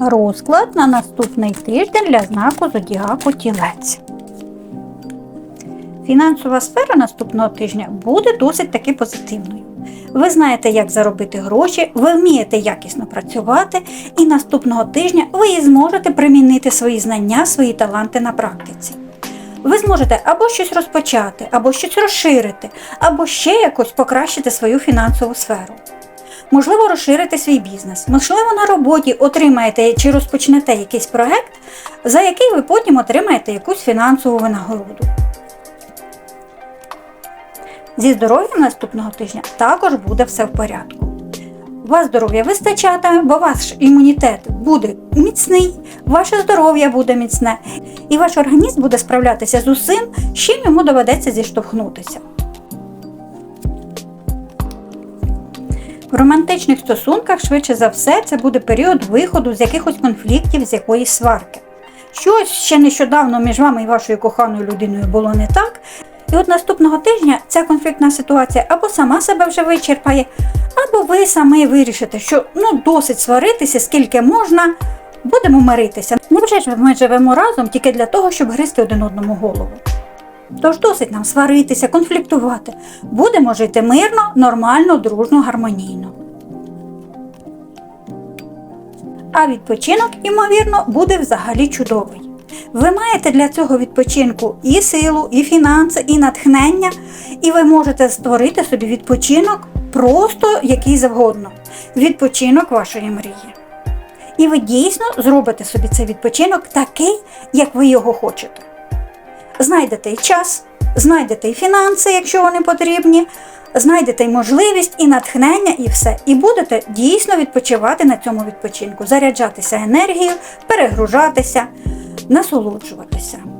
Розклад на наступний тиждень для знаку зодіаку тілець. Фінансова сфера наступного тижня буде досить таки позитивною. Ви знаєте, як заробити гроші, ви вмієте якісно працювати, і наступного тижня ви зможете примінити свої знання, свої таланти на практиці. Ви зможете або щось розпочати, або щось розширити, або ще якось покращити свою фінансову сферу. Можливо, розширити свій бізнес, можливо, на роботі отримаєте чи розпочнете якийсь проект, за який ви потім отримаєте якусь фінансову винагороду. Зі здоров'ям наступного тижня також буде все в порядку. Вас здоров'я вистачатиме, бо ваш імунітет буде міцний, ваше здоров'я буде міцне, і ваш організм буде справлятися з усім, з чим йому доведеться зіштовхнутися. В романтичних стосунках, швидше за все, це буде період виходу з якихось конфліктів, з якоїсь сварки. Щось ще нещодавно між вами і вашою коханою людиною було не так. І от наступного тижня ця конфліктна ситуація або сама себе вже вичерпає, або ви самі вирішите, що ну досить сваритися, скільки можна, будемо миритися. Невже ж ми живемо разом тільки для того, щоб гризти один одному голову? Тож досить нам сваритися, конфліктувати. Будемо жити мирно, нормально, дружно, гармонійно. А відпочинок, ймовірно, буде взагалі чудовий. Ви маєте для цього відпочинку і силу, і фінанси, і натхнення, і ви можете створити собі відпочинок просто який завгодно. Відпочинок вашої мрії. І ви дійсно зробите собі цей відпочинок такий, як ви його хочете. Знайдете і час, знайдете і фінанси, якщо вони потрібні, знайдете і можливість, і натхнення, і все. І будете дійсно відпочивати на цьому відпочинку, заряджатися енергією, перегружатися, насолоджуватися.